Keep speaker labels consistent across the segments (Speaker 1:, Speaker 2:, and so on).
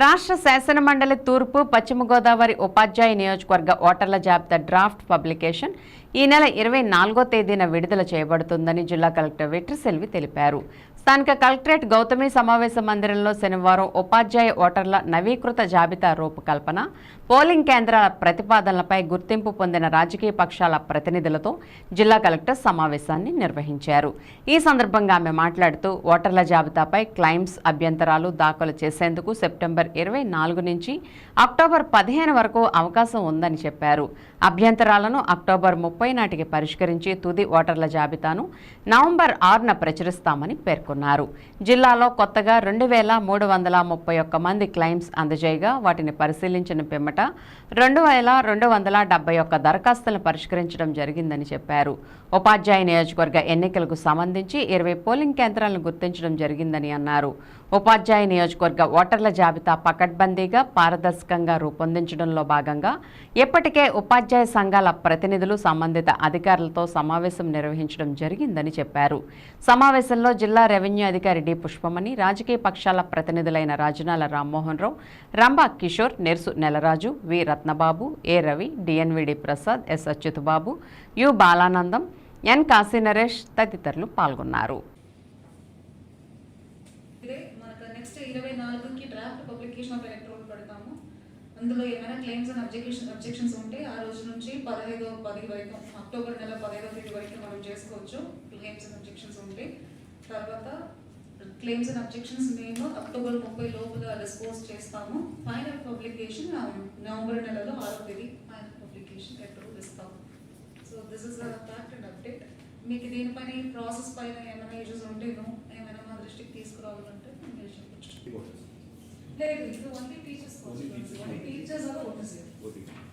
Speaker 1: రాష్ట్ర శాసనమండలి తూర్పు పశ్చిమ గోదావరి ఉపాధ్యాయ నియోజకవర్గ ఓటర్ల జాబితా డ్రాఫ్ట్ పబ్లికేషన్ ఈ నెల ఇరవై నాలుగో తేదీన విడుదల చేయబడుతుందని జిల్లా కలెక్టర్ వెట్రిసెల్వి తెలిపారు. స్థానిక కలెక్టరేట్ గౌతమి సమావేశ మందిరంలో శనివారం ఉపాధ్యాయ ఓటర్ల నవీకృత జాబితా రూపకల్పన పోలింగ్ కేంద్రాల ప్రతిపాదనలపై గుర్తింపు పొందిన రాజకీయ పక్షాల ప్రతినిధులతో జిల్లా కలెక్టర్ సమావేశాన్ని నిర్వహించారు. ఈ సందర్భంగా ఆమె మాట్లాడుతూ ఓటర్ల జాబితాపై క్లైమ్స్ అభ్యంతరాలు దాఖలు చేసేందుకు సెప్టెంబర్ ఇరవై నాలుగు నుంచి అక్టోబర్ పదిహేను వరకు అవకాశం ఉందని చెప్పారు. అభ్యంతరాలను అక్టోబర్ ముప్పై నాటికి పరిష్కరించి తుది ఓటర్ల జాబితాను నవంబర్ ఆరున ప్రచురిస్తామని పేర్కొన్నారు. జిల్లాలో కొత్తగా రెండు వేల మూడు వందల ముప్పై ఒక్క మంది క్లెయిమ్స్ అందజేయగా వాటిని పరిశీలించిన పిమ్మట రెండు వేల రెండు వందల డెబ్బై ఒక్క దరఖాస్తులను పరిష్కరించడం జరిగిందని చెప్పారు. ఉపాధ్యాయ నియోజకవర్గ ఎన్నికలకు సంబంధించి ఇరవై పోలింగ్ కేంద్రాలను గుర్తించడం జరిగిందని అన్నారు. ఉపాధ్యాయ నియోజకవర్గ ఓటర్ల జాబితా పకడ్బందీగా పారదర్శకంగా రూపొందించడంలో భాగంగా ఇప్పటికే ఉపాధ్యాయ సంఘాల ప్రతినిధులు సంబంధిత అధికారులతో సమావేశం నిర్వహించడం జరిగిందని చెప్పారు. సమావేశంలో జిల్లా రెవెన్యూ అధికారి డి. పుష్పమణి రాజకీయ పక్షాల ప్రతినిధులైన Rajanala Rammohan Rao Rambha Kishore Nersu Nelaraju V. Ratnababu A. Ravi DNVD Prasad S. Achyutababu U. Balanandam N. Kasinaresh తదితరులు పాల్గొన్నారు.
Speaker 2: నెక్స్ట్ ఇరవై నాలుగుకి డ్రాఫ్ట్ పబ్లికేషన్ ఆఫ్ ఎలక్ట్రోల్ పెడతాము. అందులో ఏమైనా క్లెయిమ్స్ అండ్ అబ్జెక్షన్ అబ్జెక్షన్స్ ఉంటే ఆ రోజు నుంచి పదహైదో పది వరకు అక్టోబర్ నెల పదహైదో తేదీ వరకు మనం చేసుకోవచ్చు. క్లెయిమ్స్ అండ్ అబ్జెక్షన్స్ ఉంటే. తర్వాత క్లెయిమ్స్ అండ్ అబ్జెక్షన్స్ మేము అక్టోబర్ ముప్పై లోపల రెస్పోన్స్ చేస్తాము. ఫైనల్ పబ్లికేషన్ నవంబర్ నెలలో ఆరో తేదీ ఫైనల్ పబ్లికేషన్ ఎప్పుడు ఇస్తాము. So this is fact and update మీకు దీనిపైన ఈ ప్రాసెస్ పైన ఏమైనా ఇష్యూస్ ఉంటేనో ఏమైనా మా దృష్టికి తీసుకురావాలంటే లేదు ఇది ఓన్లీ టీచర్స్ ఓన్లీ టీచర్స్ అలా ఓటర్స్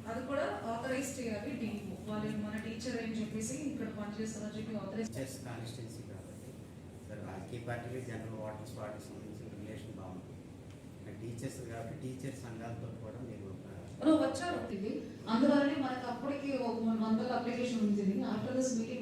Speaker 2: అది కూడా ఆథరైజ్ చేయాలి డీఓ వాళ్ళు మన టీచర్ అని చెప్పేసి ఇక్కడ పనిచేస్తారని చెప్పి ఆథరైజ్
Speaker 3: చెస్ కాన్స్టిట్యున్సీ కాబట్టి. సార్ రాజకీయ పార్టీలు జనరల్ వాటర్స్ పార్టీ సంబంధించిన రిలేషన్ ఇంకా టీచర్స్ కాబట్టి టీచర్ సంఘాలతో కూడా మీరు
Speaker 2: వచ్చారు. అందువల్లనే మనకి అప్పటికి ఒక వందల అప్లికేషన్ ఉంది. After this meeting